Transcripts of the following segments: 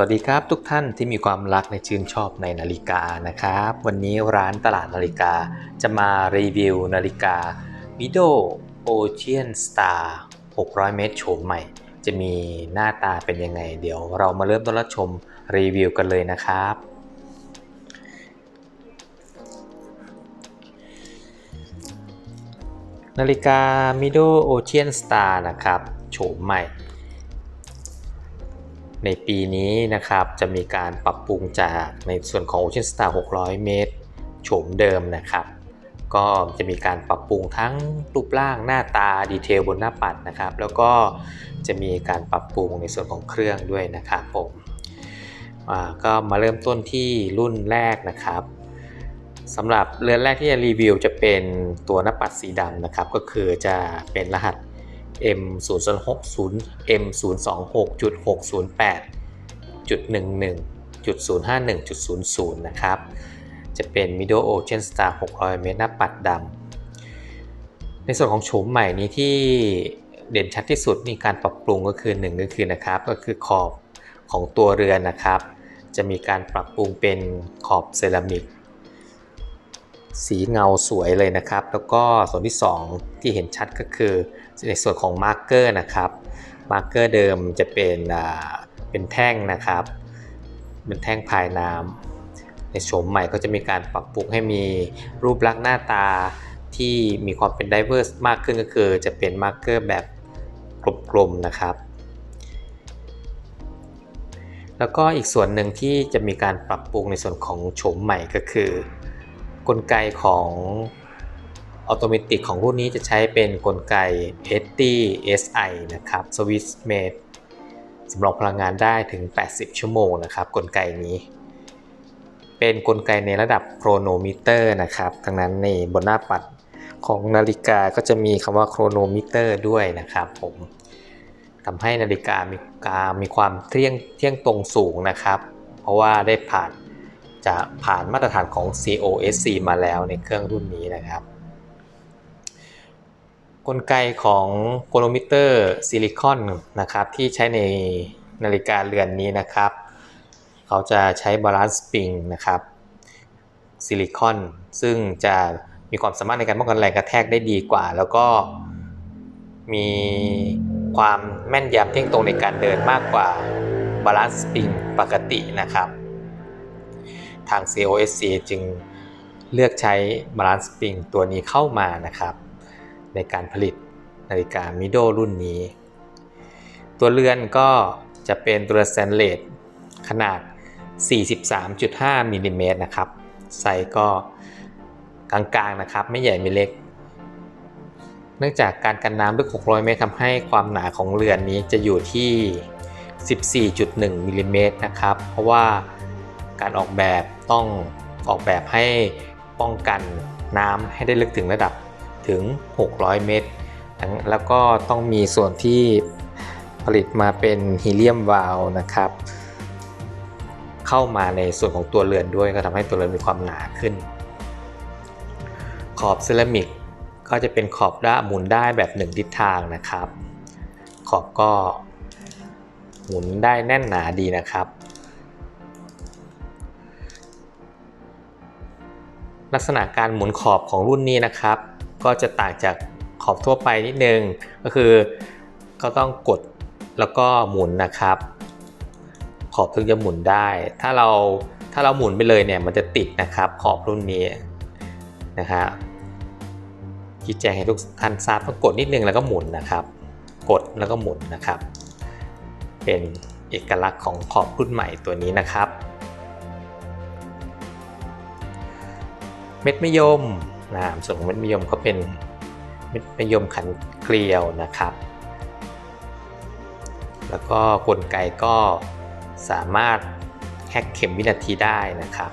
สวัสดีครับทุกท่านที่มีความรักในชื่นชอบในนาฬิกานะครับ วันนี้ร้านตลาดนาฬิกาจะมารีวิวนาฬิกา m i d o Ocean Star 600 เมตรโฉมใหม่ จะมีหน้าตาเป็นยังไง เดี๋ยวเรามาเริ่มต้นรับชมรีวิวกันเลยนะครับ นาฬิกา m i d o Ocean Star นะครับโฉมใหม่ ในปีนี้นะครับจะมีการปรับปรุงจากในส่วนของ Ocean Star 600 เมตรโฉมเดิมนะครับ ก็จะมีการปรับปรุงทั้งรูปร่างหน้าตาดีเทลบนหน้าปัดนะครับ แล้วก็จะมีการปรับปรุงในส่วนของเครื่องด้วยนะครับผมก็มาเริ่มต้นที่รุ่นแรกนะครับสำหรับเรือนแรกที่จะรีวิวจะเป็นตัวหน้าปัดสีดำนะครับ ก็คือจะเป็นรหัส M060M026.608.11.051.00 นะครับ จะเป็น Middle Ocean Star 600 เมตรหน้าปัดดำ ในส่วนของโฉมใหม่นี้ที่เด่นชัดที่สุดมีการปรับปรุงก็คือหนึ่งก็คือนะครับ ก็คือขอบของตัวเรือนนะครับ จะมีการปรับปรุงเป็นขอบเซรามิกสีเงาสวยเลยนะครับ แล้วก็ส่วนที่ 2 ที่เห็นชัดก็คือ ในส่วนของมาร์กเกอร์นะครับมาร์กเกอร์เดิมจะเป็นเป็นแท่งนะครับ เป็นแท่งพายน้ำในโฉมใหม่ก็จะมีการปรับปรุงให้มีรูปลักษณ์หน้าตาที่มีความเป็น diverse มากขึ้นก็คือ จะเป็นมาร์กเกอร์แบบกลมๆนะครับ แล้วก็อีกส่วนหนึ่งที่จะมีการปรับปรุงในส่วนของโฉมใหม่ก็คือ กลไกของ ออโตเมติกของรุ่นนี้จะใช้เป็นกลไก ST SI นะครับ Swiss Made สำรองพลังงานได้ถึง 80 ชั่วโมงนะครับ กลไกนี้ เป็นกลไกในระดับโครโนมิเตอร์นะครับทั้งนั้นในบนหน้าปัดของนาฬิกาก็จะมีคำว่าโครโนมิเตอร์ด้วยนะครับผมทำให้นาฬิกามีกามีความเที่ยงเที่ยงตรงสูงนะครับ เพราะว่าได้ผ่านจะผ่านมาตรฐานของ COSC มาแล้วในเครื่องรุ่นนี้นะครับ กลไกของโครโมิเตอร์ซิลิคอนนะครับที่ใช้ในนาฬิกาเรือนนี้นะครับ เขาจะใช้บาลานซ์สปริงนะครับซิลิคอนซึ่งจะมีความสามารถในการป้องกันแรงกระแทกได้ดีกว่า แล้วก็มีความแม่นยำเที่ยงตรงในการเดินมากกว่าบาลานซ์สปริงปกตินะครับ ทาง COSC จึงเลือกใช้บาลานซ์สปริงตัวนี้เข้ามานะครับ ในการผลิตนาฬิกา m i d o รุ่นนี้ ตัวเรือนก็จะเป็นตัวสแตนเลสขนาด 43.5มิลลิเมตรนะครับไซส์ก็กลางๆนะครับ ไม่ใหญ่ไม่เล็ก เนื่องจากการกันน้ำลึก 600 เมตรทำให้ความหนาของเรือนนี้จะอยู่ที่ 14.1มิลลิเมตรนะครับ เพราะว่าการออกแบบต้องออกแบบให้ป้องกันน้ำให้ได้ลึกถึงระดับ ถึง 600 เมตรแล้วก็ต้องมีส่วนที่ผลิตมาเป็นฮีเลียมวาลนะครับ เข้ามาในส่วนของตัวเรือนด้วยก็ทำให้ตัวเรือนมีความหนาขึ้น ขอบเซรามิกก็จะเป็นขอบด้าหมุนได้แบบหนึ่งทิศทางนะครับ ขอบก็หมุนได้แน่นหนาดีนะครับ ลักษณะการหมุนขอบของรุ่นนี้นะครับ ก็จะต่างจากขอบทั่วไปนิดนึง ก็คือก็ต้องกดแล้วก็หมุนนะครับ ขอบถึงจะหมุนได้ ถ้าเราถ้าเราหมุนไปเลยเนี่ยมันจะติดนะครับขอบรุ่นนี้นะฮะชี้แจงให้ทุกท่านทราบต้องกดนิดนึงแล้วก็หมุนนะครับ กดแล้วก็หมุนนะครับ เป็นเอกลักษณ์ของขอบรุ่นใหม่ตัวนี้นะครับ เม็ดมะยม นะส่วนเม็ดมะยมก็เป็นเม็ดมะยมขันเกลียวนะครับ แล้วก็กลไกก็สามารถแฮกเข็มวินาทีได้นะครับ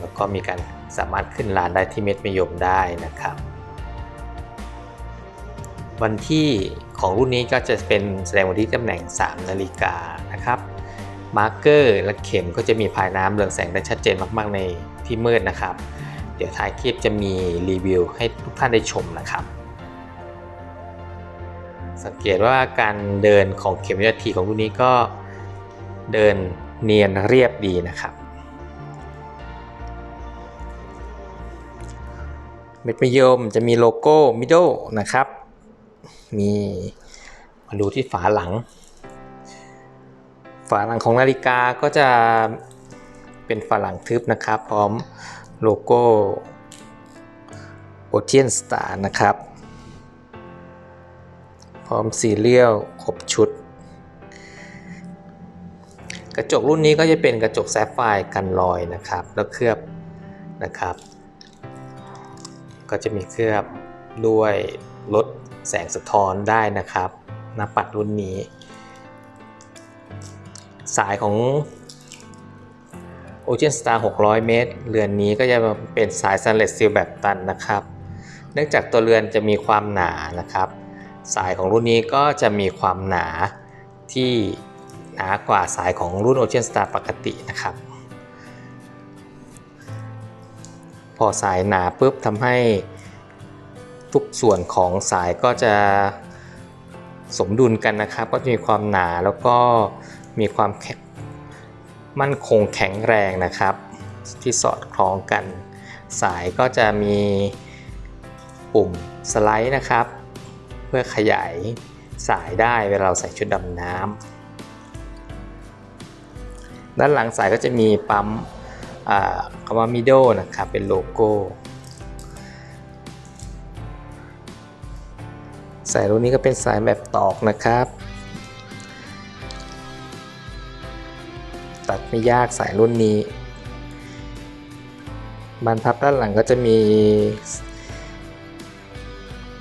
แล้วก็มีการสามารถขึ้นลานได้ที่เม็ดมะยมได้นะครับ วันที่ของรุ่นนี้ก็จะเป็นแสดงวันที่ตำแหน่ง 3 นาฬิกานะครับ มาร์กเกอร์และเข็มก็จะมีภายน้ำเรืองแสงได้ชัดเจนมากๆในที่มืดนะครับ เดี๋ยวท้ายคลิปจะมีรีวิวให้ทุกท่านได้ชมนะครับ สังเกตว่าการเดินของเข็มวินาทีของรุ่นนี้ก็เดินเนียนเรียบดีนะครับเม็ดมะยมจะมีโลโก้มิด d นะครับ มีมาดูที่ฝาหลัง ฝาหลังของนาฬิกาก็จะเป็นฝาหลังทึบนะครับ พร้อม โลโก้ Ocean Star นะครับ พร้อมซีเรียลครบชุด กระจกรุ่นนี้ก็จะเป็นกระจกแซฟไฟร์กันรอยนะครับ แล้วเคลือบนะครับ ก็จะมีเคลือบด้วยลดแสงสะท้อนได้นะครับหน้าปัดรุ่นนี้ สายของ Ocean Star 600 เมตร เรือนนี้ก็จะเป็นสายสแตนเลสสตีลแบบตันนะครับ เนื่องจากตัวเรือนจะมีความหนานะครับ สายของรุ่นนี้ก็จะมีความหนาที่หนากว่าสายของรุ่น Ocean Star ปกตินะครับ พอสายหนาปุ๊บทำให้ทุกส่วนของสายก็จะสมดุลกันนะครับ ก็จะมีความหนาแล้วก็มีความแมั่นคงแข็งแรงนะครับ ที่สอดคล้องกัน สายก็จะมีปุ่มสไลด์นะครับ เพื่อขยายสายได้เวลาเราใส่ชุดดำน้ำด้านหลังสายก็จะมีปั๊มคำว่า middle นะครับเป็นโลโก้สายรุ่นนี้ก็เป็นสายแบบตอกนะครับ ตัดไม่ยากสายรุ่นนี้ บานพับด้านหลังก็จะมี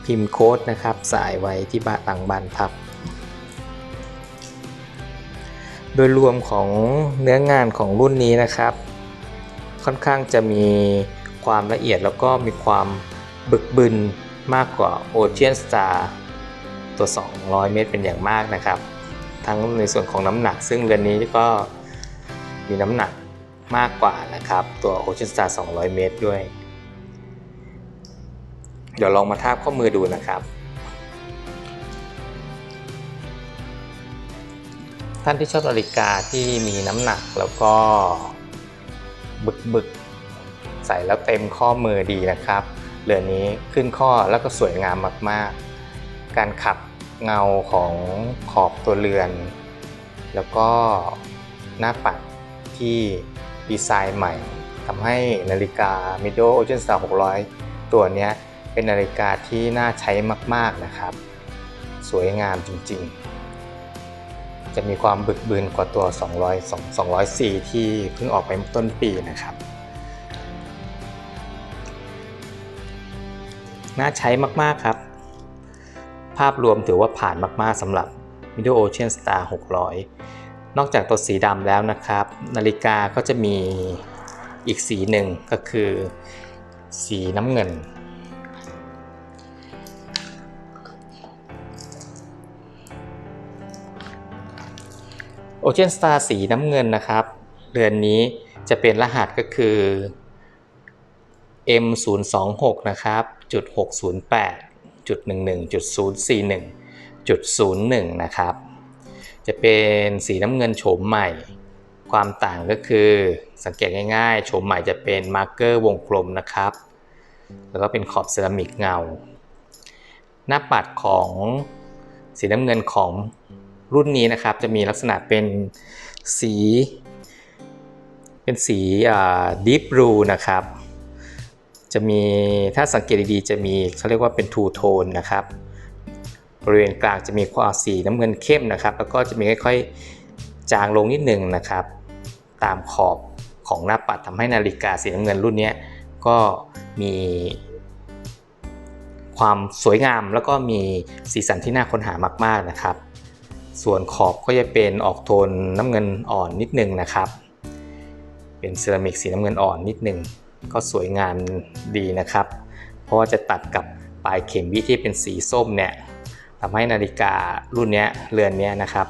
พิมพ์โค้ดนะครับสายไว้ที่บานหลังบานพับ โดยรวมของเนื้องานของรุ่นนี้นะครับ ค่อนข้างจะมีความละเอียดแล้วก็มีความบึกบึนมากกว่า Ocean Star ตัว 200 เมตรเป็นอย่างมากนะครับ ทั้งในส่วนของน้ำหนักซึ่งเรือนนี้ก็ มีน้ำหนักมากกว่านะครับ ตัว Ocean Star 200 เมตรด้วย เดี๋ยวลองมาทาบข้อมือดูนะครับ ท่านที่ชอบนาฬิกาที่มีน้ำหนักแล้วก็บึกบึกใส่แล้วเต็มข้อมือดีนะครับ เรือนนี้ขึ้นข้อแล้วก็สวยงามมากๆ การขับเงาของขอบตัวเรือน แล้วก็หน้าปัด ที่ดีไซน์ใหม่ทำให้นาฬิกา Mido Ocean Star 600 ตัวนี้เป็นนาฬิกาที่น่าใช้มาก ๆ นะครับ สวยงามจริง ๆ จะมีความบึกบืนกว่าตัว 200 204 ที่เพิ่งออกไปต้นปีนะครับ น่าใช้มาก ๆ ครับ ภาพรวมถือว่าผ่านมาก ๆสำหรับ Middle Ocean Star 600 นอกจากตัวสีดำแล้วนะครับ นาฬิกาก็จะมีอีกสีหนึ่งก็คือ สีน้ำเงิน Ocean Star สีน้ำเงินนะครับ เรือนนี้จะเป็นรหัสก็คือ M026 นะครับจุด608จุด11จุด041จุด01 นะครับ จะเป็นสีน้ำเงินโฉมใหม่ ความต่างก็คือสังเกตง่ายๆ โฉมใหม่จะเป็นมาร์กเกอร์วงกลมนะครับ แล้วก็เป็นขอบเซรามิกเงา หน้าปัดของสีน้ำเงินของรุ่นนี้นะครับจะมีลักษณะเป็นสี เป็นสีดีฟบลูนะครับ จะมีถ้าสังเกตดีๆ จะมีเขาเรียกว่าเป็นทูโทนนะครับ บริเวณกลางจะมีความสีน้ำเงินเข้มนะครับ แล้วก็จะมีค่อยๆจางลงนิดหนึ่งนะครับ ตามขอบของหน้าปัดทำให้นาฬิกาสีน้ำเงินรุ่นนี้ก็มีความสวยงามแล้วก็มีสีสันที่น่าค้นหามาก ๆนะครับ ส่วนขอบก็จะเป็นออกโทนน้ำเงินอ่อนนิดนึงนะครับ เป็นเซรามิกสีน้ำเงินอ่อนนิดนึงก็สวยงามดีนะครับ เพราะว่าจะตัดกับปลายเข็มวิที่เป็นสีส้มเนี่ย ทำให้นาฬิการุ่นนี้เรือนนี้นะครับ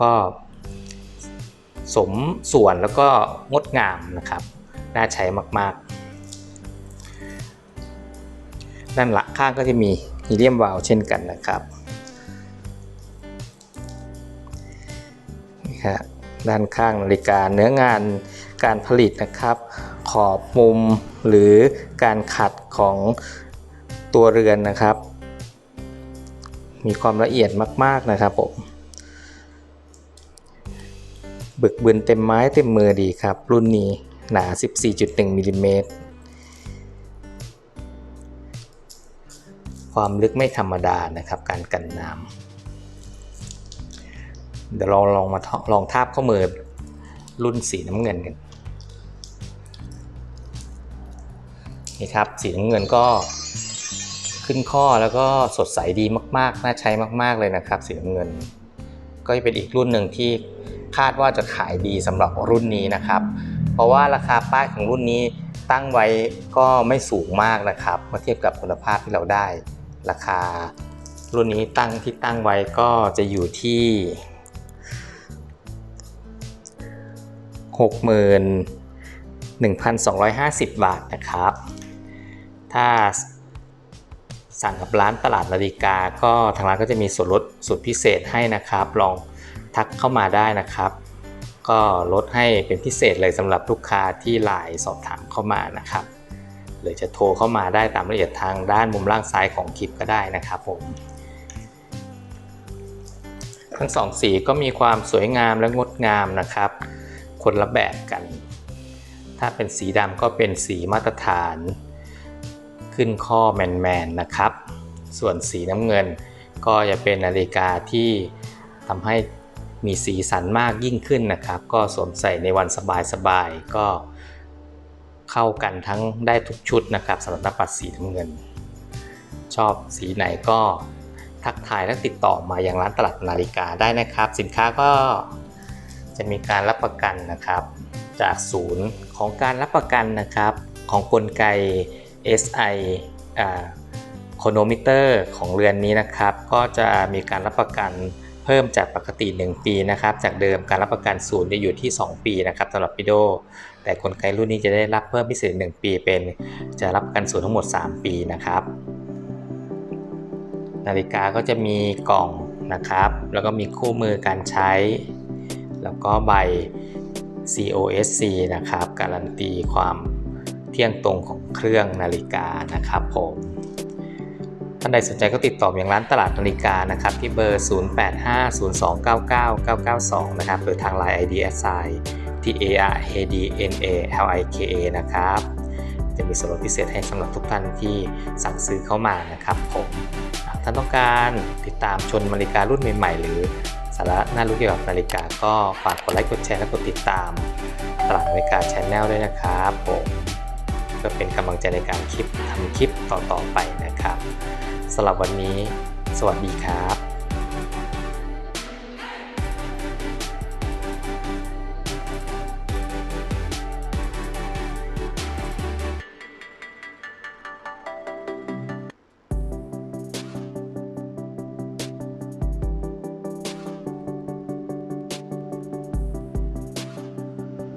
ก็สมส่วนแล้วก็งดงามนะครับ น่าใช้มากๆด้านหลังข้างก็จะมีฮีเลียมวาลเช่นกันนะครับนี่ครับด้านข้างนาฬิกาเนื้องานการผลิตนะครับ ขอบมุมหรือการขัดของตัวเรือนนะครับ มีความละเอียดมากๆนะครับผมบึกบึนเต็มไม้เต็มมือดีครับ รุ่นนี้หนา 14.1มิลลิเมตรความลึกไม่ธรรมดานะครับ การกันน้ำเดี๋ยวเราลองมาลองทาบข้อมือรุ่นสีน้ำเงินกันนี่ครับ สีน้ำเงินก็ ขึ้นข้อแล้วก็สดใสดีมาก ๆ น่าใช้มาก ๆ เลยนะครับสีน้ำเงิน ก็เป็นอีกรุ่นหนึ่งที่คาดว่าจะขายดีสำหรับรุ่นนี้นะครับ เพราะว่าราคาป้ายของรุ่นนี้ตั้งไว้ก็ไม่สูงมากนะครับเมื่อเทียบกับคุณภาพที่เราได้ ราคารุ่นนี้ตั้งที่ตั้งไว้ก็จะอยู่ที่ 61,250 บาทนะครับ ถ้า สั่งกับร้านตลาดนาฬิกา ก็ทางร้านก็จะมีส่วนลดสุดพิเศษให้นะครับ ลองทักเข้ามาได้นะครับ ก็ลดให้เป็นพิเศษเลยสำหรับลูกค้าที่ไลน์สอบถามเข้ามานะครับ หรือจะโทรเข้ามาได้ตามรายละเอียดทางด้านมุมล่างซ้ายของคลิปก็ได้นะครับผมทั้งสองสีก็มีความสวยงามและงดงามนะครับ คนละแบบกัน ถ้าเป็นสีดำก็เป็นสีมาตรฐาน ขึ้นข้อแมนๆนะครับ ส่วนสีน้ำเงิน ก็จะเป็นนาฬิกาที่ทำให้มีสีสันมากยิ่งขึ้นนะครับ ก็สวมใส่ในวันสบายๆก็เข้ากันทั้งได้ทุกชุดนะครับสำหรับนักปัดสีน้ำเงิน ชอบสีไหนก็ทักทายและติดต่อมาอยังร้านตลาดนาฬิกาได้นะครับ สินค้าก็จะมีการรับประกันนะครับ จากศูนย์ของการรับประกันนะครับ ของกลไก SI โคโนมิเตอร์ของเรือนนี้นะครับ ก็จะมีการรับประกันเพิ่มจากปกติ 1 ปีนะครับ จากเดิมการรับประกันศูนย์จะอยู่ที่ 2 ปีนะครับสำหรับปิโด แต่กลไกรุ่นนี้จะได้รับเพิ่มพิเศษ 1 ปีเป็นจะรับประกันศูนย์ทั้งหมด 3 ปีนะครับ นาฬิกาก็จะมีกล่องนะครับ แล้วก็มีคู่มือการใช้ แล้วก็ใบ COSC นะครับ การันตีความ เที่ยงตรงของเครื่องนาฬิกานะครับผมท่านใดสนใจก็ติดต่ออย่างร้านตลาดนาฬิกานะครับที่เบอร์ 0850299992 นะครับโดยทาง Line ID s i T A R A D N A L I K A นะครับ จะมีส่วนลดพิเศษให้สำหรับทุกท่านที่สั่งซื้อเข้ามานะครับผมท่านต้องการติดตามชนนาฬิการุ่นใหม่ๆ หรือสาระน่ารู้เกี่ยวกับนาฬิกาก็ฝากกดไลค์กดแชร์และกดติดตามตลาดนาฬิกาชแนลด้วยนะครับผม พื่อเป็นกำลังใจในการคลิปทำคลิปต่อๆไปนะครับสำหรับวันนี้ สวัสดีครับ